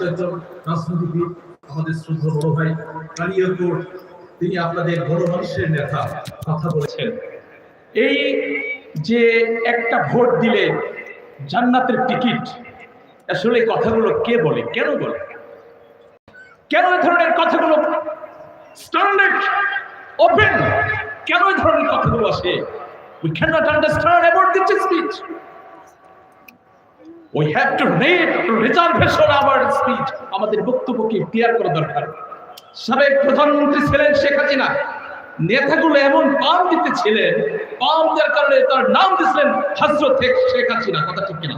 বিখ্যাত একজন আমাদের শ্রদ্ধ বড় ভাই কালিয়াকোট তিনি আপনাদের বড় মানুষের নেতা, কথা বলেছেন। এই যে একটা ভোট দিলে জান্নাতের টিকিট, আসলে কথাগুলো কে বলে, কেন বলে? কেন এই ধরনের কথাগুলো স্ট্যান্ডার্ড ওপেন কেন এই ধরনের কথাগুলো আসে? We can not understand about this speech we have to net reservation our speech আমাদের বক্তব্যকে ক্লিয়ার করা দরকার। সাবেক প্রধানমন্ত্রী ছিলেন শেখ হাসিনা। নেতাগুলো এমন পাম দিতেছিলেন, পাম দেওয়ার কারণে তার নাম দিয়েছিলেন হজরত শেখ হাসিনা, কথা ঠিক কিনা?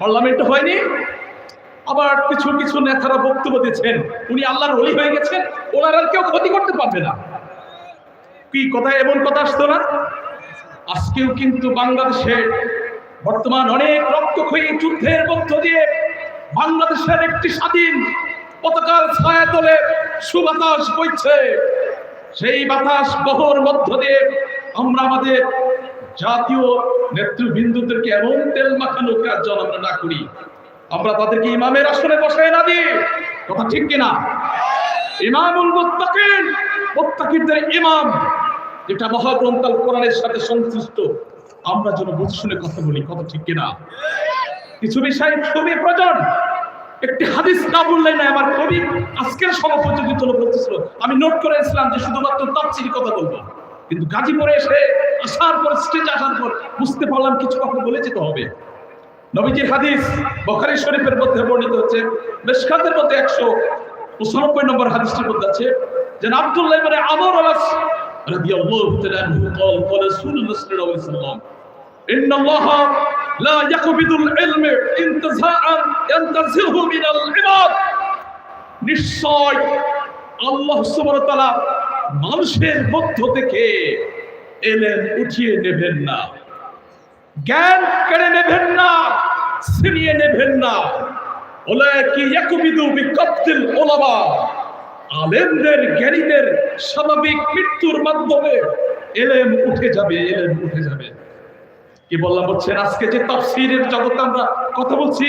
পার্লামেন্ট হয়নি। আবার কিছু কিছু নেতারা বক্তব্য দিচ্ছেন উনি আল্লাহর ওলি হয়ে গেছেন, ওনার কেউ ক্ষতি করতে পারবে না। কি কথা, এমন কথা আসতো না? আজকেও কিন্তু বাংলাদেশে বর্তমান অনেক রক্তক্ষয়ী যুদ্ধের মধ্য দিয়ে বাংলাদেশের একটি স্বাধীন পতাকার ছায়া তলে সুবাতাস বইছে। সেই বাতাস বহর মধ্য দিয়ে আমরা আমাদের জাতীয় নেতৃবৃন্দদেরকে এমন তেল মাখানো কাজ আমরা না করি। আমরা তাদেরকে ইমামের আসনে বসায় না দিই কথা ঠিক কিনা? ইমামুল মুত্তাকিন, মুত্তাকিনদের ইমাম, যেটা মহাগ্রন্থ আল কোরআনের সাথে সংশ্লিষ্ট। আমরা যেন বুঝে শুনে কথা বলি, কথা ঠিক কিনা? কিছু বিষয় খুবই প্রয়োজন। একটি হাদিস না বললেই না, আমার কবি আজকের সভাপতি জন্য বলতেছিল আমি নোট করে এসেছিলাম যে শুধুমাত্র তাফসিরি কথা বলব। কিন্তু গাজীপুরে এসে আসার পর স্টেজ আসার পর বুঝতে পারলাম কিছু কথা বলে যেতে হবে। নবীজির হাদিস বখারি শরীফের মধ্যে বর্ণিত হচ্ছে, মেশকাতের মধ্যে একশো পঁচানব্বই নম্বর হাদিসটির মধ্যে আছে যে আব্দুল্লাহ মানে আমর আলাস রাদিয়াল্লাহু তাআলা আনহু قال قال رسول الله صلى الله عليه وسلم ان الله لا يقبض العلم انتزاعا ينتزعه من العباد নিশ্চয় আল্লাহ সুবহানাহু ওয়া তাআলা মানুষের মধ্য থেকে এলেন উঠিয়ে নেবেন না জ্ঞান কেড়ে নেবেন না ছিনিয়ে নেবেন না ওলাকি ইয়াকুবিদু বিকাত্তিল ওলামা আলেমদের, জ্ঞানীদের স্বাভাবিক মৃত্যুর মাধ্যমে এলেম উঠে যাবে, এলেম উঠে যাবে। কি বললাম বলছেন? আজকে যে তাফসীরের জগতে আমরা কথা বলছি,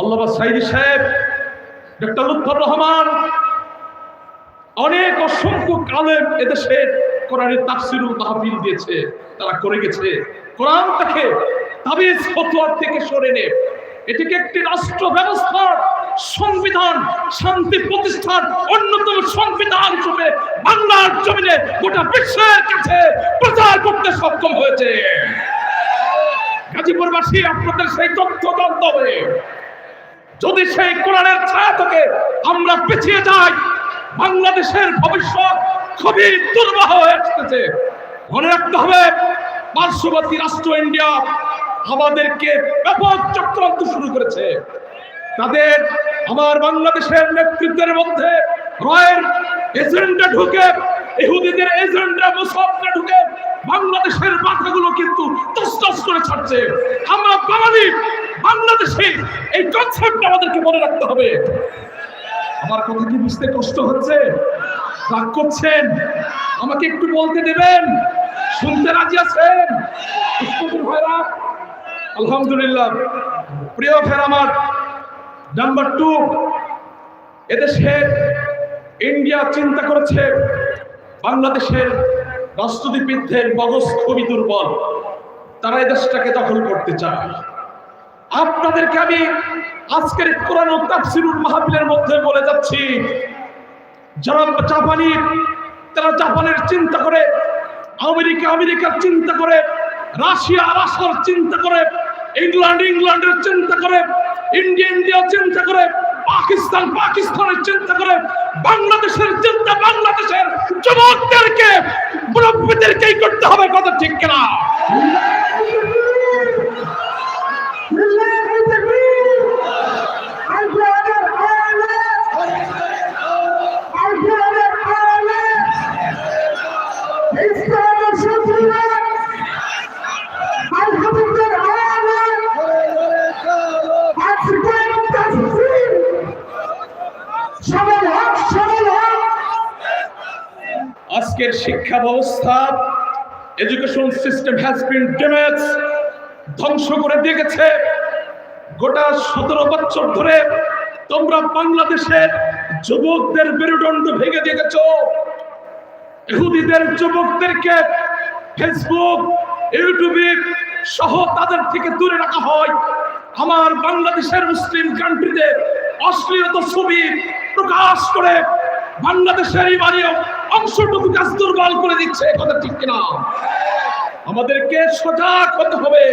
আল্লামা সাইদি সাহেব, ডক্টর লুৎফর রহমান, অনেক অসংখ্য আলেম এদেশের কোরআনের তাফসিরুল মাহফিল দিয়েছে, তারা করে গেছে। কোরআন তাকে তাবিজ ফতোয়ার থেকে সরে নে। এটিকে একটি রাষ্ট্র ব্যবস্থার সংবিধান, শান্তি প্রতিষ্ঠার অন্যতম সংবিধান হিসেবে বাংলার জমিনে গোটা বিশ্বের কাছে প্রচার করতে সক্ষম হয়েছে। গাজীপুরবাসী, আপনাদের সেই তথ্য জানতে হবে। যদি সেই কোরআনের ছায়া থেকে আমরা পিছিয়ে যাই, বাংলাদেশের ভবিষ্যৎ খুবই দুর্বাহ হয়ে আসতেছে। মনে রাখতে হবে, পার্শ্ববর্তী রাষ্ট্র ইন্ডিয়া আমাদেরকে ব্যাপক চক্রান্ত শুরু করেছে। তাদের আমার বাংলাদেশের নেতৃত্বের মধ্যে রয়ের এজেন্ডা ঢুকে, ইহুদিদের এজেন্ডা মুসলমানরা ঢুকে, বাংলাদেশের মাথাগুলো কিন্তু তসতস করে ছাড়ছে। আমরা বাঙালি, বাংলাদেশে, এই কনসেপ্ট আমাদেরকে মনে রাখতে হবে। আমার কথা কি বুঝতে কষ্ট হচ্ছে? রাগ করছেন? আমাকে একটু বলতে দেবেন? শুনতে রাজি আছেন? আলহামদুলিল্লাহ। প্রিয় ফের আমার নাম্বার টু এদেশের ইন্ডিয়া চিন্তা করেছে বাংলাদেশের রাষ্ট্রদীপিদ্ধের মগজ খুবই দুর্বল। তারা এদেশটাকে দখল করতে চায়। আপনাদেরকে আমি আজকের ও তাফসিরুল মাহফিলের মধ্যে বলে যাচ্ছি, যারা জাপানি, তারা জাপানের চিন্তা করে, আমেরিকা, আমেরিকার চিন্তা করে, রাশিয়া, রাশিয়ার চিন্তা করে, ইংল্যান্ড, ইংল্যান্ডের চিন্তা করে ইন্ডিয়া ইন্ডিয়া চিন্তা করে, পাকিস্তান পাকিস্তানের চিন্তা করে, বাংলাদেশের চিন্তা বাংলাদেশের যুবকদেরকে মুরব্বীদেরকেই করতে হবে, কথা ঠিক কিনা? শিক্ষা ব্যবস্থা education system has been damage ধ্বংস করে দিয়ে গেছে গোটা সতেরো বছর ধরে তোমরা বাংলাদেশের যুবকদের মেরুদণ্ড ভেঙে দিয়েছ। ইহুদিদের যুবকদেরকে ফেসবুক ইউটিউবে সহ তাদের থেকে দূরে রাখা হয়। আমার বাংলাদেশের মুসলিম কান্ট্রিতে অশ্লীলতা ছবি প্রকাশ করে বাংলাদেশের ইমানীয় অংশটুকু কাজ দুর্বল করে দিচ্ছে কথা ঠিক কিনা? আমাদেরকে সজাগ হতে হবে।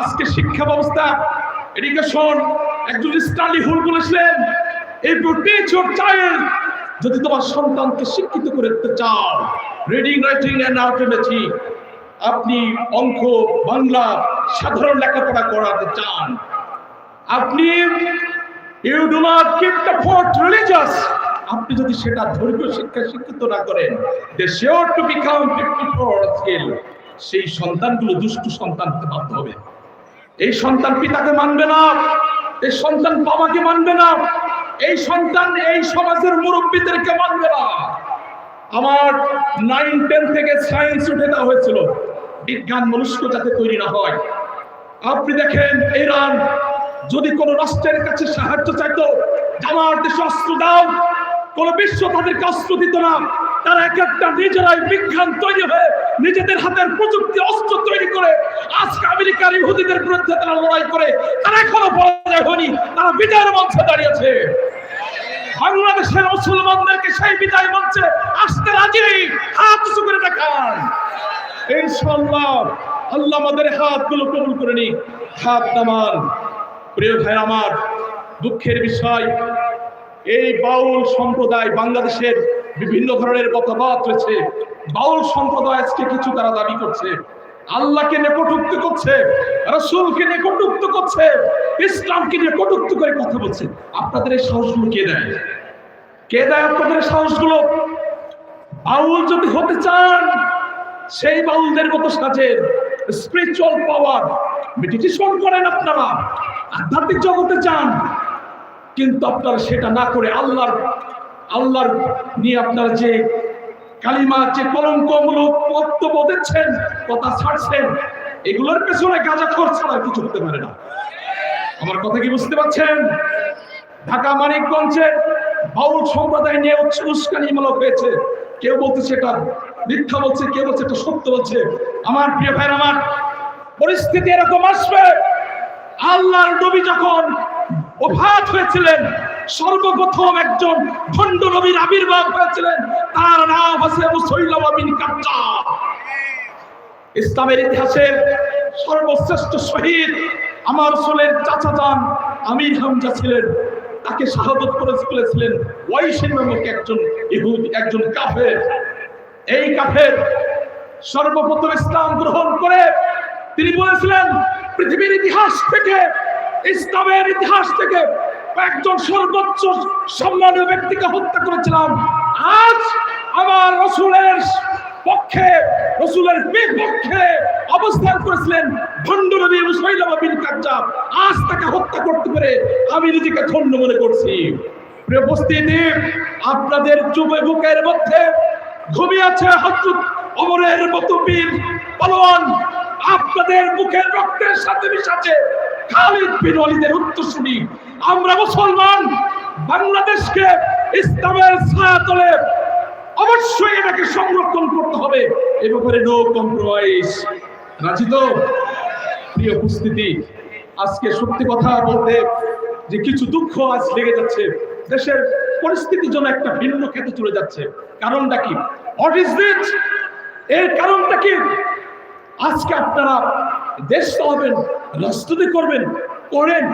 আজকে শিক্ষা ব্যবস্থা এডুকেশন একজন স্টাডি হুল বলেছিলেন এই টিচ ইউর চাইল্ড যদি তোমার সন্তানকে শিক্ষিত করে দিতে চাও রিডিং রাইটিং এন্ড আর্থমেটিক আপনি অঙ্ক, বাংলা, সাধারণ লেখাপড়া করাতে চান। আপনি you do not keep the fourth religious আপনি যদি সেটা ধর্মীয় শিক্ষা শিক্ষিত না করেন they sure to become fifty four skill সেই সন্তানগুলো দুষ্টু সন্তান হতে বাধ্য হবে। এই সন্তান পিতাকে মানবে না, এই সন্তান বাবাকে মানবে না, এই সন্তান এই সমাজের মুরব্বীদেরকে মানবে না। আমার নাইন টেন থেকে সায়েন্স উঠে দেওয়া হয়েছিল, বিজ্ঞান মনুষ্য যাতে তৈরি না হয়। আপনি দেখেন, ইরান যদি কোন রাষ্ট্রের কাছে সাহায্য চাইতো যে আমার দেশে অস্ত্র দাও কোন বিশ্ব তাদেরকে অস্ত্র দিত না। তারা এক একটা নিজেরাই বিজ্ঞান তৈরি হয়ে নিজেদের হাতের প্রযুক্তি, অস্ত্র তৈরি করে আজকে আমেরিকার ইহুদিদের বিরুদ্ধে তারা লড়াই করে। তারা এখনও পরাজয় হয়নি, তারা বিজয়ের মঞ্চে দাঁড়িয়েছে। বাংলাদেশের মুসলমানদেরকে সেই বিদায় মঞ্চে আসতে রাজি হাত উঁচু করে দেখান। ইনশাআল্লাহ, আল্লাহ আমাদের হাতগুলো কবুল করে নি হাত নামান। প্রিয় ভাই, আমার দুঃখের বিষয় এই বাউল সম্প্রদায় বাংলাদেশের বিভিন্ন ধরনের মতামত রয়েছে। বাউল সম্প্রদায় আজকে কিছু তারা দাবি করছে। আল্লাহকে নিয়ে কটুক্তি করছে, রসুলকে নিয়ে কটুক্ত করছে, ইসলামকে নিয়ে কটুক্ত করে কথা বলছে। আপনাদের এই সাহসগুলো কে দেয়? কে দেয় আপনাদের সাহসগুলো? বাউল যদি হতে চান, সেই বাউলদের মতো সাজেন স্পিরিচুয়াল পাওয়ার মেডিটেশন করেন আপনারা। আধ্যাত্মিক জগতে যান কিন্তু আপনারা সেটা না করে আল্লাহর আল্লাহর নিয়ে আপনারা যে কালিমা, যে কলঙ্কমূলক বক্তব্য দিচ্ছেন, কথা ছাড়ছেন, এগুলোর পেছনে গাঁজা খোর ছাড়া কিছু হতে পারে না। আমার কথা কি বুঝতে পারছেন? ঢাকা মানিকগঞ্জে বাউল সম্প্রদায় নিয়ে উস্কানিমূলক হয়েছে। কেউ বলতেছে এটা মিথ্যা বলছে, কেউ বলছে এটা সত্য বলছে। আমার প্রিয় ভাই আমার পরিস্থিতি এরকম আসবে। আল্লাহর নবী যখন ওফাত হয়েছিলেন। সর্বপ্রথম একজন খণ্ড নবীর আবির্ভাব হয়েছিলেন। তার নাম আছে মুসাইলামা বিন কাজ্জাব। ইসলামের ইতিহাসের সর্বশ্রেষ্ঠ শহীদ আমার সোলের চাচা যান আমির হামজা ছিলেন। তাকে শাহাদত করে তুলেছিলেন ওয়াইসের নামক একজন ইহুদ, একজন কাফের। এই কাফের সর্বপ্রথম ইসলাম গ্রহণ করে তিনি বলেছিলেন, পৃথিবীর ইতিহাস থেকে ইসলামের ইতিহাস থেকে একজন সর্বোচ্চ সম্মানীয় ব্যক্তিকে হত্যা করেছিলাম। আজ আমার রসুলের পক্ষে, রসুলের বিপক্ষে অবস্থান করেছিলেন ভণ্ড নবী মুসাইলামা বিন কাজ্জাব। আজ তাকে হত্যা করতে পেরে আমি নিজেকে ধন্য মনে করছি। প্রিয় উপস্থিতি, আপনাদের যুবে বুকের মধ্যে ঘুমিয়ে আছে হযরত ওমরের মতো বীর পালোয়ান। আপনাদের মুখের রক্তের সাথে মিশাচ্ছে খালিদ বিন ওয়ালিদের উত্তরসূরি আমরা মুসলমান, বাংলাদেশকে ইসলামের ছায়াতলে অবশ্যই এটাকে সংরক্ষণ করতে হবে। এ ব্যাপারে নো কম্প্রোমাইজ রাজি তো? প্রিয় উপস্থিতি, আজকে সত্যি কথা বলতে যে কিছু দুঃখ আজ লেগে যাচ্ছে। দেশের পরিস্থিতির জন্য একটা ভিন্ন ক্ষেত্রে চলে যাচ্ছে। কারণটা কি? হোয়াট ইজ দিট এর কারণটা কি? আজকে আপনারা দেশ চালাবেন রাজনীতি করবেন, করেন।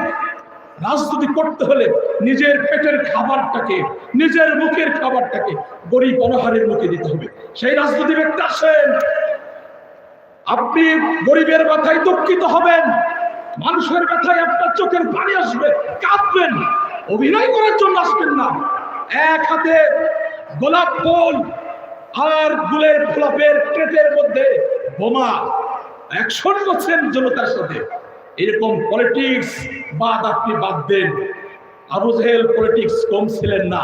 রাজনীতি করতে হলে নিজের পেটের খাবারটাকে, নিজের মুখের খাবারটাকে গরিব অনাহারের মুখে দিতে হবে। সেই রাজনীতি ব্যক্তি আসেন। আপনি গরিবের ব্যথায় দুঃখিত হবেন। মানুষের ব্যথায় আপনার চোখের পানি আসবে, কাঁদবেন। অভিনয় করার জন্য আসবেন না। এক হাতে গোলাপ ফুল আর গুলের গোলাপের ট্রেটের মধ্যে বোমা। অ্যাকশন করছেন জনতার সাথে। এরকম পলিটিক্স বাদ আপনি বাদ দেন। আবু জেহেল পলিটিক্স কম ছিলেন না।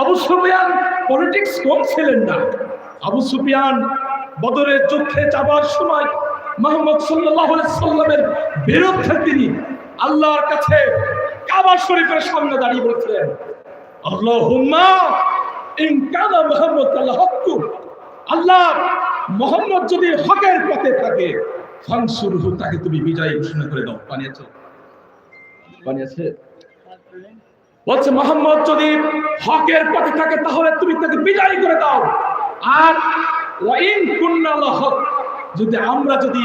আবু সুফিয়ান পলিটিক্স কম ছিলেন না। আবু সুফিয়ান বদরের যুদ্ধে যাবার সময় মোহাম্মদ সাল্লামের বিরুদ্ধে তিনি আল্লাহর কাছে কাবা শরীফের সামনে দাঁড়িয়ে বলছিলেন আল্লাহ আল্লাহ মোহাম্মদ যদি হকের পথে থাকে ফানসুরহু তাকে তুমি বিজয়ী ঘোষণা করে দাও। পানি আছে পানি আছে? বলছে, মোহাম্মদ যদি হকের পথে থাকে, তাহলে তুমি তাকে বিজয়ী করে দাও। আর ওয়াইন কুন্নাল হক যদি আমরা যদি,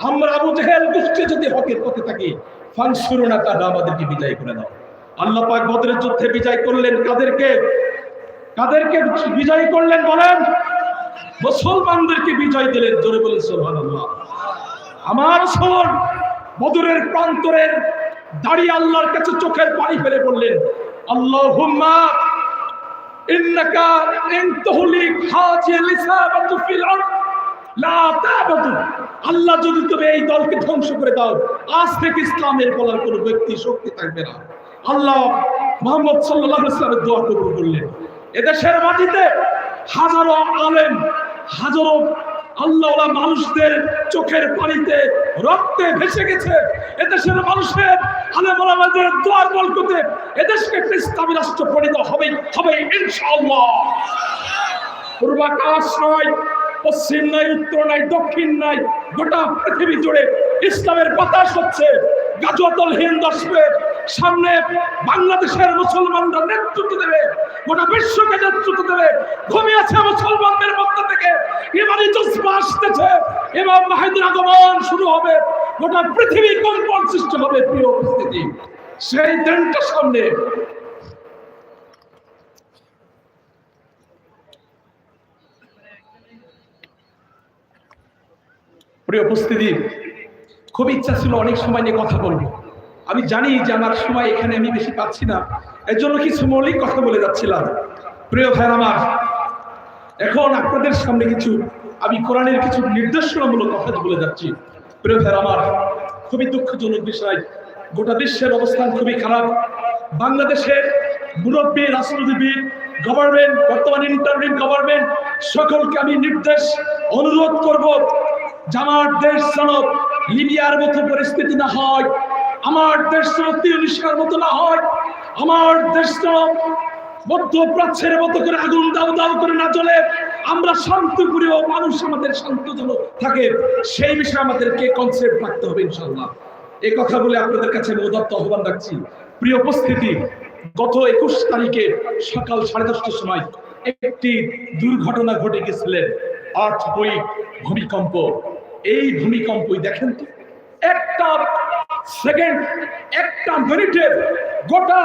আমরা আবু জেহেল গোষ্ঠী যদি হকের পথে থাকি ফানসুরুনা তাহলে আমাদেরকে বিজয় করে দাও। আল্লাহ পাক বদরের যুদ্ধে বিজয় করলেন কাদেরকে? কাদেরকে বিজয় করলেন বলেন? মুসলমানদেরকে বিজয় দিলেন, জোরে সুবহানাল্লাহ। আমার সোল বদরের প্রান্তরের দাঁড়িয়ে আল্লাহর কাছে চোখের পানি ফেলে বললেন তুহলিক ইসাবাতু ফিল লা আল্লাহ যদি তুমি এই দলকে ধ্বংস করে দাও, আজ থেকে ইসলামের বলার কোনো ব্যক্তি শক্তি থাকবে না। আল্লাহ মোহাম্মদ সাল্লাল্লাহু আলাইহি ওয়াসাল্লামের দোয়া কবুল করলেন। এদেশের মাটিতে হাজারো আলেম হাজারো আল্লাহওয়ালা মানুষদের চোখের পানিতে রক্তে ভেসে গেছে। এদেশের মানুষের আলেম ওলামাদের দোয়ার বলকতে এদেশকে একটা ইসলামী রাষ্ট্র পরিণত হবে হবে ইনশাআল্লাহ। পূর্বাকাশ নয় পশ্চিম নাই, উত্তর নাই, দক্ষিণ নাই, গোটা পৃথিবী জুড়ে ইসলামের বাতাস হচ্ছে। গাজওয়াতুল হিন্দ আসবে। সামনে বাংলাদেশের মুসলমানরা নেতৃত্ব দেবে, গোটা বিশ্বকে নেতৃত্ব দেবে। ঘুমিয়ে আছে মুসলমানদের মধ্য থেকে। ইমানি জজবা আসতেছে। এবং মাহিদের আগমন শুরু হবে। গোটা পৃথিবী কম্পন সৃষ্টি হবে, প্রিয় উপস্থিতি। সেই দিনটা সামনে। প্রিয় উপস্থিতি, খুব ইচ্ছা ছিল অনেক সময় নিয়ে কথা বলব। আমি জানি যে আমার সময় এখানে আমি বেশি পাচ্ছি না। এর জন্য কিছু মৌলিক কথা বলে যাচ্ছিলাম। প্রিয় ভাই আমার, এখন আপনাদের সামনে কিছু, আমি কোরআনের কিছু নির্দেশনামূলক কথা বলে যাচ্ছি। প্রিয় ভাই আমার, খুবই দুঃখজনক বিষয়। গোটা বিশ্বের অবস্থান খুবই খারাপ। বাংলাদেশের মুরব্বী রাষ্ট্রপতিবিদ গভর্নমেন্ট বর্তমান ইন্টারভিউ গভর্নমেন্ট সকলকে আমি নির্দেশ, অনুরোধ করব যে আমার দেশ যেন লিবিয়ার মতো পরিস্থিতি না হয় আমার দেশ তিউনিশিয়ার মতো না হয়, আমার দেশ যেন মধ্যপ্রাচ্যের মতো করে আগুন দাও দাও করে না চলে আমরা শান্তিপ্রিয় মানুষ আমাদের শান্ত যেন থাকে। সেই বিষয়ে আমাদেরকে কনসেপ্ট রাখতে হবে ইনশাল্লাহ এই কথা বলে আপনাদের কাছে আমি উদাত্ত আহ্বান রাখছি। প্রিয় উপস্থিতি, গত একুশ তারিখে সকাল সাড়ে দশটার সময় একটি দুর্ঘটনা ঘটে গেছিলেন আর্থ ভূমিকম্প। এই ভূমিকম্পই দেখেন তো, একটা সেকেন্ড একটা মিনিটের গোটা